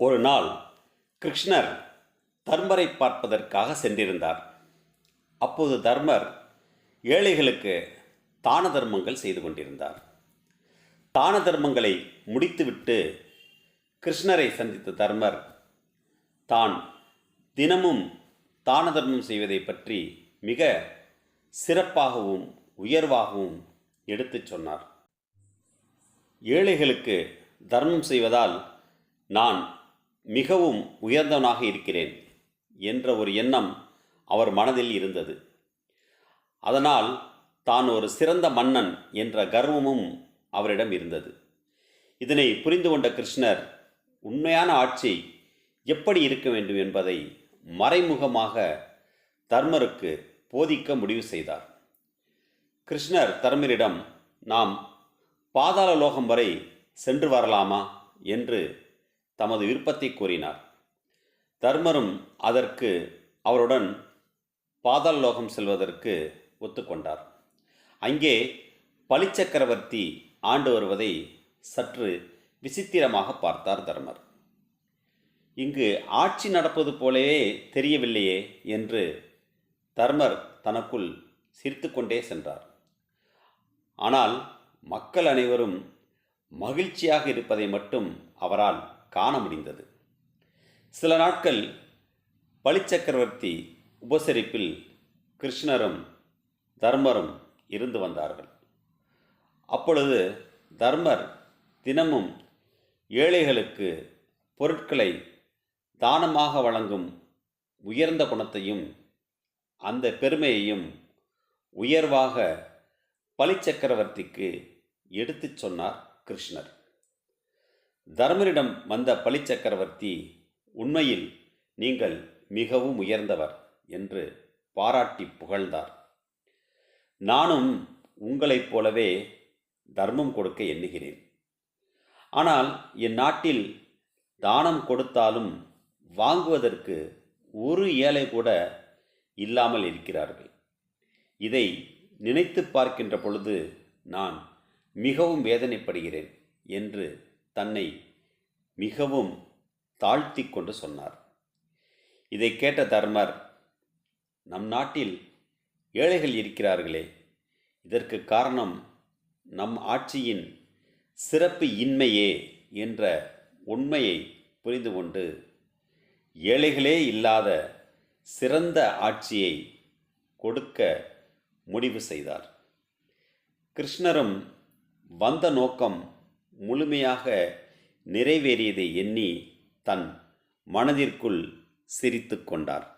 ஒரு நாள் கிருஷ்ணர் தர்மரை பார்ப்பதற்காக சென்றிருந்தார். அப்போது தர்மர் ஏழைகளுக்கு தான தர்மங்கள் செய்து கொண்டிருந்தார். தான தர்மங்களை முடித்துவிட்டு கிருஷ்ணரை சந்தித்த தர்மர் தான் தினமும் தான தர்மம் செய்வதை பற்றி மிக சிறப்பாகவும் உயர்வாகவும் எடுத்துச் சொன்னார். ஏழைகளுக்கு தர்மம் செய்வதால் நான் மிகவும் உயர்ந்தவனாக இருக்கிறேன் என்ற ஒரு எண்ணம் அவர் மனதில் இருந்தது. அதனால் தான் ஒரு சிறந்த மன்னன் என்ற கர்வமும் அவரிடம் இருந்தது. இதனை புரிந்து கொண்ட கிருஷ்ணர் உண்மையான ஆட்சி எப்படி இருக்க வேண்டும் என்பதை மறைமுகமாக தர்மருக்கு போதிக்க முடிவு செய்தார். கிருஷ்ணர் தர்மரிடம் நாம் பாதாள லோகம் வரை சென்று வரலாமா? என்று தமது விருப்பத்தை கூறினார். தர்மரும் அதற்கு அவருடன் பாதாள லோகம் செல்வதற்கு ஒத்துக்கொண்டார். அங்கே பலிச்சக்கரவர்த்தி ஆண்டு வருவதை சற்று விசித்திரமாக பார்த்தார் தர்மர். இங்கு ஆட்சி நடப்பது போலவே தெரியவில்லையே என்று தர்மர் தனக்குள் சிரித்துக்கொண்டே சென்றார். ஆனால் மக்கள் அனைவரும் மகிழ்ச்சியாக இருப்பதை மட்டும் அவரால் காண முடிந்தது. சில நாட்கள் பலிச்சக்கரவர்த்தி உபசரிப்பில் கிருஷ்ணரும் தர்மரும் இருந்து வந்தார்கள். அப்பொழுது தர்மர் தினமும் ஏழைகளுக்கு பொருட்களை தானமாக வழங்கும் உயர்ந்த குணத்தையும் அந்த பெருமையையும் உயர்வாக பலிச்சக்கரவர்த்திக்கு எடுத்துச் சொன்னார் கிருஷ்ணர். தர்மரிடம் வந்த பலிச்சக்கரவர்த்தி உண்மையில் நீங்கள் மிகவும் உயர்ந்தவர் என்று பாராட்டி புகழ்ந்தார். நானும் உங்களைப் போலவே தர்மம் கொடுக்க எண்ணுகிறேன். ஆனால் என் நாட்டில் தானம் கொடுத்தாலும் வாங்குவதற்கு ஒரு ஏழை கூட இல்லாமல் இருக்கிறார்கள். இதை நினைத்து பார்க்கின்ற பொழுது நான் மிகவும் வேதனைப்படுகிறேன் என்று தன்னை மிகவும் தாழ்த்தி கொண்டு சொன்னார். இதை கேட்ட தர்மர் நம் நாட்டில் ஏழைகள் இருக்கிறார்களே இதற்கு காரணம் நம் ஆட்சியின் சிறப்பு இன்மையே என்ற உண்மையை புரிந்து கொண்டு ஏழைகளே இல்லாத சிறந்த ஆட்சியை கொடுக்க முடிவு செய்தார். கிருஷ்ணரும் வந்த நோக்கம் முழுமையாக நிறைவேறியதை எண்ணி தன் மனதிற்குள் சிரித்து கொண்டார்.